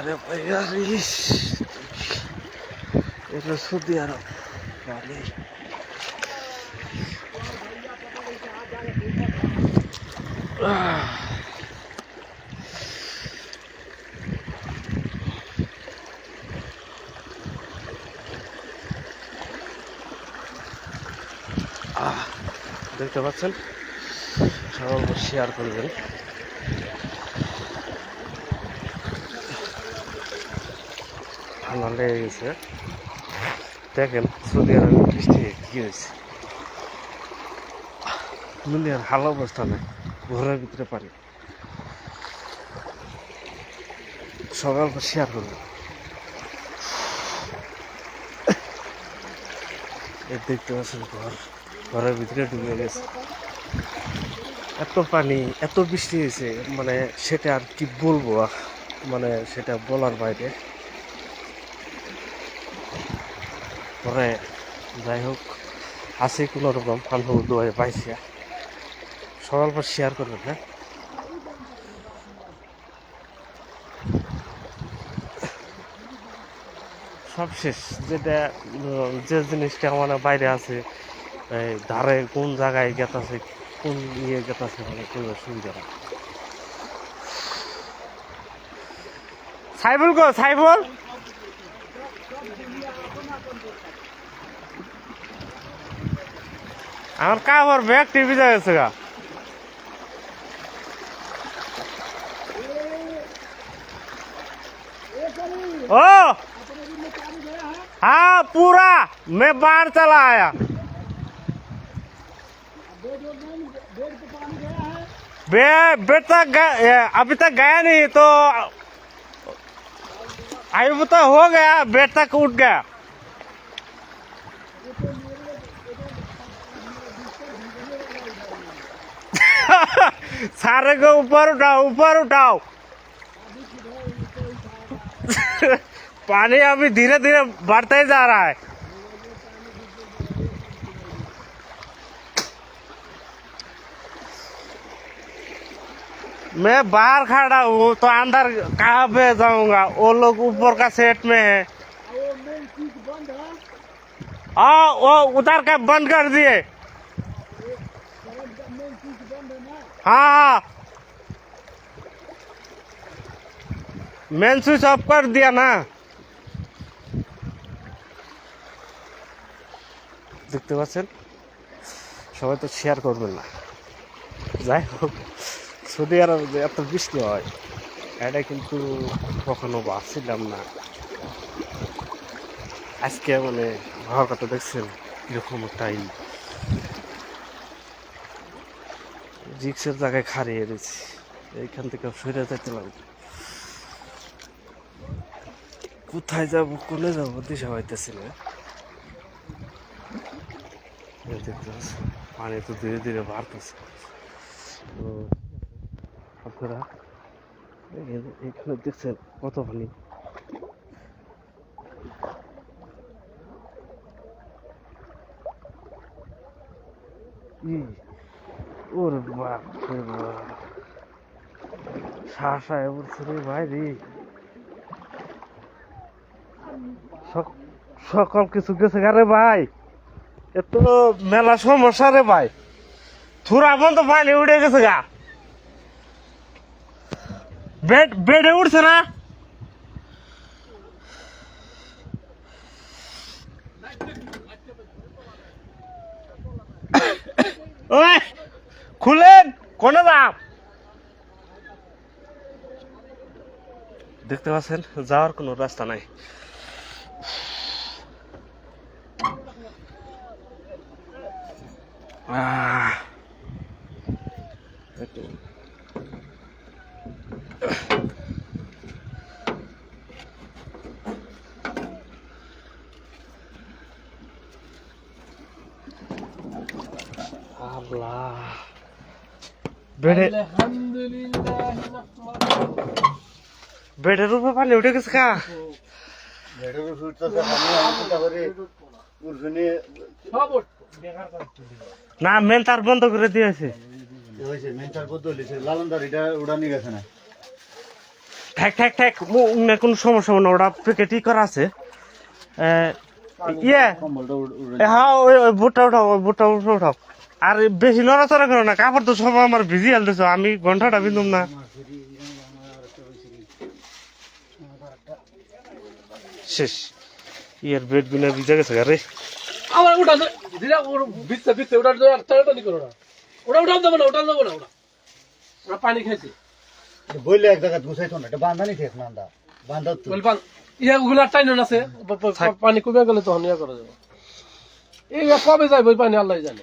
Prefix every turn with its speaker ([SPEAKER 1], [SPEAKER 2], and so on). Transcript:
[SPEAKER 1] আরে ভাইয়া ইস এটা সৌদি আরব। বালি। দেখতে পাচ্ছেন? সবাই শেয়ার করবেন। ঠান্ডা লেগে গেছে। দেখেন সৌদি আরবে বৃষ্টি কি হয়েছে। দুনিয়ার ভালো অবস্থা নেই, ঘরের ভিতরে পানি। সকাল শেয়ার করবেন এই দেখতে পাচ্ছেন ঘর, ঘরের ভিতরে ঢুকে গেছে। এত পানি, এত বৃষ্টি হয়েছে মানে সেটা আর কি বলব মানে সেটা বলার বাইরে। পরে যাই হোক আছে কোনো রকম ফান্ড দুয়ারে পাইছি। সকাল পর শেয়ার করবেন হ্যাঁ? সব শেষ। যেটা, যে জিনিসটা মানে বাইরে আছে ধারে কোন জায়গায় গেতাছে, কোন ইয়ে গেতাছে মানে কোনো সুবিধা না সাইবুল গো সাইবুল আমার কাপড় ব্যাগ টিভি যাচ্ছে গা ओ हाँ पूरा मैं बाहर चला आया बे बेट तक गया- ये, अभी तक गया नहीं तो अभी तो हो गया बेट तक उठ गया सारे को ऊपर उठाओ ऊपर उठाओ पानी अभी धीरे धीरे बढ़ता ही जा रहा है मैं बाहर खड़ा हूँ तो अंदर कहाँ पे जाऊंगा वो लोग ऊपर का सेट में है हाँ वो उधर का बंद कर दिए हाँ हाँ मेन स्विच ऑफ कर दिया ना দেখতে পাচ্ছেন সবাই তো শেয়ার করবেন না যাই হোক সৌদি আরব যে এত বৃষ্টি হয় এটা কিন্তু কখনো ভাবছিলাম না। আজকে মানে হওয়ার কথা দেখছেন এরকম একটাই রিক্সের জায়গায় খারিয়ে রয়েছি এইখান থেকে ফিরে যেতে লাগবে কোথায় যাব কোনে যাব দিশা পাচ্ছি, পানি তো ধীরে ধীরে বাড়তেছে। আপনারা এখানে দেখছেন কত পানি। ওরে বাপ। রে। বাপ শাসায় সকল কিছু গেছে রে ভাই। এত মেলা সমস্যা রে ভাই। থুরা বন্ধ পানি উঠে গেছে গা। বেড, বেডে উঠছে না? ওই, খুলেন, কোনে দাম দেখতে পাচ্ছেন, যাওয়ার কোনো রাস্তা নাই। আহ। আল্লাহ। বেডে বেডের উপর পানি উঠে গেছে কা? না মেন তার বন্ধ করে দিয়েছে। ঠেক ঠেক ঠেক মু- না কোনো সমস্যা না ওটা প্যাকেটই করা আছে। ইয়ে হ্যাঁ ওই ওই বুটটা উঠাও ওই বুটটা উঠাও। আর বেশি নড়াচড়া করো না কাপড় তো সব আমার ভিজি আলতেছ আমি ঘন্টাটা বিন্দুম না। শেষ ইয়ার বেড বিনা ভিজা গেছে রে।
[SPEAKER 2] আমার ওটা দিলা ওর বিচ্ছে বিচ্ছে ওটা টানাটানি করো না। ওটা উঠাও দেবো না ওটা দেবো না ওটা। ওরা পানি খাইছে।
[SPEAKER 3] বললে এক জায়গায় গুছাইতো না এটা বান্ধানি শেষ নান্দা বান্ধা তো।
[SPEAKER 2] বল পান ইয়া ওগুলা টাইন আছে পানি কমে গেলে তখন ইয়া করা যাবে। এই কবে যাইব পানি আল্লাহ জানে।